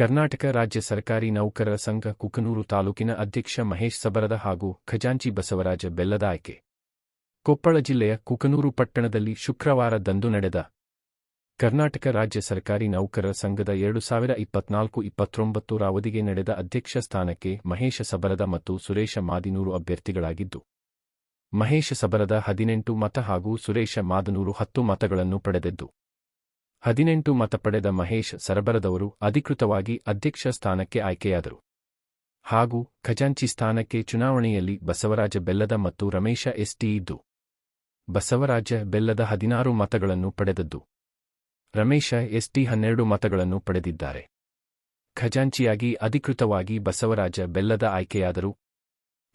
ಕರ್ನಾಟಕ ರಾಜ್ಯ ಸರ್ಕಾರಿ ನೌಕರರ ಸಂಘ ಕುಕನೂರು ತಾಲೂಕಿನ ಅಧ್ಯಕ್ಷ ಮಹೇಶ್ ಸಬರದ ಹಾಗೂ ಖಜಾಂಚಿ ಬಸವರಾಜ ಬೆಲ್ಲದ ಆಯ್ಕೆ ಕೊಪ್ಪಳ ಜಿಲ್ಲೆಯ ಕುಕನೂರು ಪಟ್ಟಣದಲ್ಲಿ ಶುಕ್ರವಾರದಂದು ನಡೆದ ಕರ್ನಾಟಕ ರಾಜ್ಯ ಸರ್ಕಾರಿ ನೌಕರರ ಸಂಘದ ಎರಡು ಸಾವಿರ ಇಪ್ಪತ್ನಾಲ್ಕು ಇಪ್ಪತ್ತೊಂಬತ್ತರ ಅವಧಿಗೆ ನಡೆದ ಅಧ್ಯಕ್ಷ ಸ್ಥಾನಕ್ಕೆ ಮಹೇಶ ಸಬರದ ಮತ್ತು ಸುರೇಶ ಮಾದಿನೂರು ಅಭ್ಯರ್ಥಿಗಳಾಗಿದ್ದು, ಮಹೇಶ ಸಬರದ ಹದಿನೆಂಟು ಮತ ಹಾಗೂ ಸುರೇಶ ಮಾದನೂರು ಹತ್ತು ಮತಗಳನ್ನು ಪಡೆದದ್ದು ಹದಿನೆಂಟು ಮತ ಪಡೆದ ಮಹೇಶ್ ಸರಬರದವರು ಅಧಿಕೃತವಾಗಿ ಅಧ್ಯಕ್ಷ ಸ್ಥಾನಕ್ಕೆ ಆಯ್ಕೆಯಾದರು. ಹಾಗೂ ಖಜಾಂಚಿ ಸ್ಥಾನಕ್ಕೆ ಚುನಾವಣೆಯಲ್ಲಿ ಬಸವರಾಜ ಬೆಲ್ಲದ ಮತ್ತು ರಮೇಶ ಎಸ್ಟಿ ಇದ್ದು, ಬಸವರಾಜ ಬೆಲ್ಲದ ಹದಿನಾರು ಮತಗಳನ್ನು ಪಡೆದದ್ದು. ರಮೇಶ ಎಸ್ಟಿ ಹನ್ನೆರಡು ಮತಗಳನ್ನು ಪಡೆದಿದ್ದಾರೆ. ಖಜಾಂಚಿಯಾಗಿ ಅಧಿಕೃತವಾಗಿ ಬಸವರಾಜ ಬೆಲ್ಲದ ಆಯ್ಕೆಯಾದರು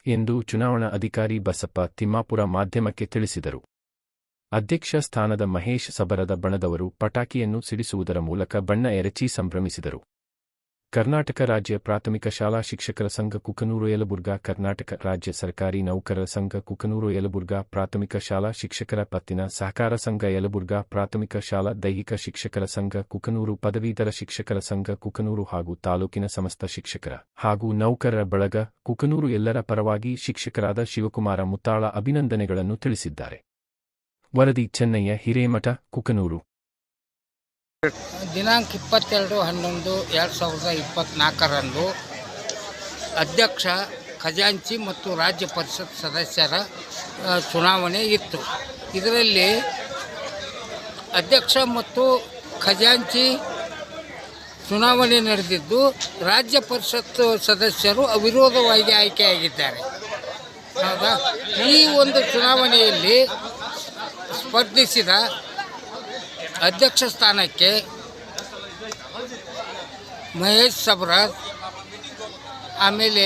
ಎಂದು ಚುನಾವಣಾ ಅಧಿಕಾರಿ ಬಸಪ್ಪ ತಿಮ್ಮಾಪುರ ಮಾಧ್ಯಮಕ್ಕೆ ತಿಳಿಸಿದರು. ಅಧ್ಯಕ್ಷ ಸ್ಥಾನದ ಮಹೇಶ್ ಸಬರದ ಬಣದವರು ಪಟಾಕಿಯನ್ನು ಸಿಡಿಸುವುದರ ಮೂಲಕ ಬಣ್ಣ ಎರಚಿ ಸಂಭ್ರಮಿಸಿದರು. ಕರ್ನಾಟಕ ರಾಜ್ಯ ಪ್ರಾಥಮಿಕ ಶಾಲಾ ಶಿಕ್ಷಕರ ಸಂಘ ಕುಕನೂರು ಯಲಬುರ್ಗಾ, ಕರ್ನಾಟಕ ರಾಜ್ಯ ಸರ್ಕಾರಿ ನೌಕರರ ಸಂಘ ಕುಕನೂರು ಯಲಬುರ್ಗ, ಪ್ರಾಥಮಿಕ ಶಾಲಾ ಶಿಕ್ಷಕರ ಪತ್ತಿನ ಸಹಕಾರ ಸಂಘ ಯಲಬುರ್ಗ, ಪ್ರಾಥಮಿಕ ಶಾಲಾ ದೈಹಿಕ ಶಿಕ್ಷಕರ ಸಂಘ ಕುಕನೂರು, ಪದವೀಧರ ಶಿಕ್ಷಕರ ಸಂಘ ಕುಕನೂರು ಹಾಗೂ ತಾಲೂಕಿನ ಸಮಸ್ತ ಶಿಕ್ಷಕರ ಹಾಗೂ ನೌಕರರ ಬಳಗ ಕುಕನೂರು ಎಲ್ಲರ ಪರವಾಗಿ ಶಿಕ್ಷಕರಾದ ಶಿವಕುಮಾರ ಮುತ್ತಾಳ ಅಭಿನಂದನೆಗಳನ್ನು ತಿಳಿಸಿದ್ದಾರೆ. ವರದಿ ಚೆನ್ನಯ್ಯ, ಹಿರೇಮಠ, ಕುಕನೂರು. ದಿನಾಂಕ ಇಪ್ಪತ್ತೆರಡು ಹನ್ನೊಂದು ಎರಡು ಸಾವಿರದ ಇಪ್ಪತ್ನಾಲ್ಕರಂದು ಅಧ್ಯಕ್ಷ, ಖಜಾಂಚಿ ಮತ್ತು ರಾಜ್ಯ ಪರಿಷತ್ ಸದಸ್ಯರ ಚುನಾವಣೆ ಇತ್ತು. ಇದರಲ್ಲಿ ಅಧ್ಯಕ್ಷ ಮತ್ತು ಖಜಾಂಚಿ ಚುನಾವಣೆ ನಡೆದಿದ್ದು, ರಾಜ್ಯ ಪರಿಷತ್ ಸದಸ್ಯರು ಅವಿರೋಧವಾಗಿ ಆಯ್ಕೆಯಾಗಿದ್ದಾರೆ. ಹೌದಾ? ಈ ಒಂದು ಚುನಾವಣೆಯಲ್ಲಿ ಸ್ಪರ್ಧಿಸಿದ ಅಧ್ಯಕ್ಷ ಸ್ಥಾನಕ್ಕೆ ಮಹೇಶ್ ಸಬ್ರಾಜ್, ಆಮೇಲೆ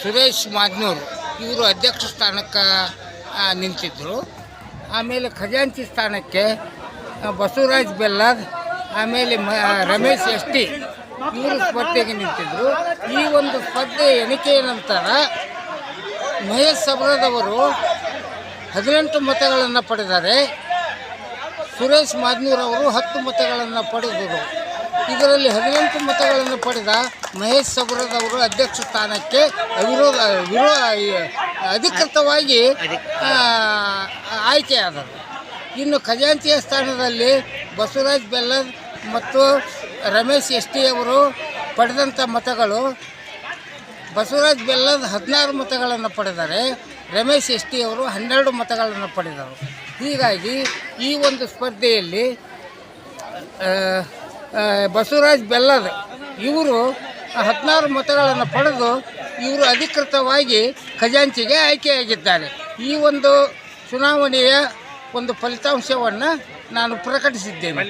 ಸುರೇಶ್ ಮಾಜ್ನೂರ್, ಇವರು ಅಧ್ಯಕ್ಷ ಸ್ಥಾನಕ್ಕೆ ನಿಂತಿದ್ದರು ಆಮೇಲೆ ಖಜಾಂಚಿ ಸ್ಥಾನಕ್ಕೆ ಬಸವರಾಜ್ ಬೆಲ್ಲದ್, ಆಮೇಲೆ ಮ ರಮೇಶ್ ಎಸ್ ಟಿ, ಇವರು ಸ್ಪರ್ಧೆಗೆ ನಿಂತಿದ್ದರು ಈ ಒಂದು ಸ್ಪರ್ಧೆ ಎಣಿಕೆಯ ನಂತರ ಮಹೇಶ್ ಸಬ್ರದವರು ಹದಿನೆಂಟು ಮತಗಳನ್ನು ಪಡೆದರೆ ಸುರೇಶ್ ಮಾದ್ನೂರ್ ಅವರು ಹತ್ತು ಮತಗಳನ್ನು ಪಡೆದರು. ಇದರಲ್ಲಿ ಹದಿನೆಂಟು ಮತಗಳನ್ನು ಪಡೆದ ಮಹೇಶ್ ಅವರು ಅಧ್ಯಕ್ಷ ಸ್ಥಾನಕ್ಕೆ ವಿರೋಧ ವಿರೋ, ಅಧಿಕೃತವಾಗಿ ಆಯ್ಕೆಯಾದರು. ಇನ್ನು ಖಜಾಂತಿಯ ಸ್ಥಾನದಲ್ಲಿ ಬಸವರಾಜ್ ಬೆಲ್ಲದ್ ಮತ್ತು ರಮೇಶ್ ಎಸ್ ಟಿ ಅವರು ಪಡೆದಂಥ ಮತಗಳು ಬಸವರಾಜ್ ಬೆಲ್ಲದ್ ಹದಿನಾರು ಮತಗಳನ್ನು ಪಡೆದರೆ ರಮೇಶ್ ಎಸ್ ಟಿ ಅವರು ಹನ್ನೆರಡು ಮತಗಳನ್ನು ಪಡೆದರು. ಹೀಗಾಗಿ ಈ ಒಂದು ಸ್ಪರ್ಧೆಯಲ್ಲಿ ಬಸವರಾಜ್ ಬೆಲ್ಲದ ಇವರು ಹದಿನಾರು ಮತಗಳನ್ನು ಪಡೆದು ಇವರು ಅಧಿಕೃತವಾಗಿ ಖಜಾಂಚಿಗೆ ಆಯ್ಕೆಯಾಗಿದ್ದಾರೆ. ಈ ಒಂದು ಚುನಾವಣೆಯ ಒಂದು ಫಲಿತಾಂಶವನ್ನು ನಾನು ಪ್ರಕಟಿಸಿದ್ದೇನೆ.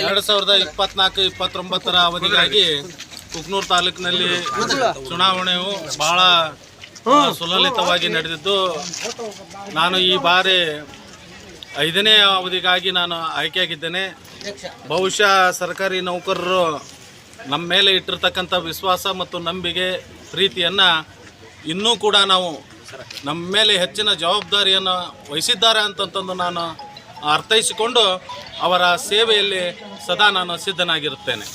ಎರಡು ಸಾವಿರದ ಇಪ್ಪತ್ನಾಲ್ಕು ಇಪ್ಪತ್ತೊಂಬತ್ತರ ಅವಧಿಗಾಗಿ ಕುಕ್ನೂರು ತಾಲೂಕಿನಲ್ಲಿ ಚುನಾವಣೆಯು ಬಹಳ ಆ, ಸುಲಲಿತವಾಗಿ ನಡೆದಿದ್ದು ನಾನು ಈ ಬಾರಿ ಐದನೇ ಅವಧಿಗಾಗಿ ನಾನು ಆಯ್ಕೆಯಾಗಿದ್ದೇನೆ. ಬಹುಶಃ ಸರ್ಕಾರಿ ನೌಕರರು ನಮ್ಮ ಮೇಲೆ ಇಟ್ಟಿರ್ತಕ್ಕಂಥ ವಿಶ್ವಾಸ ಮತ್ತು ನಂಬಿಕೆ ಪ್ರೀತಿಯನ್ನು ಇನ್ನೂ ಕೂಡ ನಾವು ನಮ್ಮ ಮೇಲೆ ಹೆಚ್ಚಿನ ಜವಾಬ್ದಾರಿಯನ್ನು ವಹಿಸಿದ್ದಾರೆ ಅಂತಂತಂದು ನಾನು ಅರ್ಥೈಸಿಕೊಂಡು ಅವರ ಸೇವೆಯಲ್ಲಿ ಸದಾ ನಾನು ಸಿದ್ಧನಾಗಿರುತ್ತೇನೆ.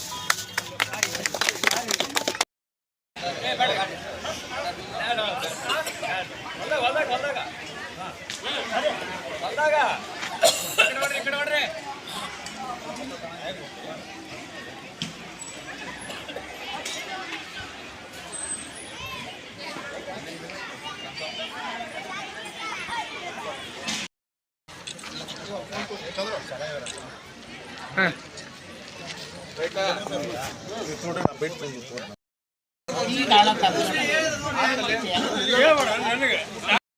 ಈ ನಾಳ ತಗೊಂಡು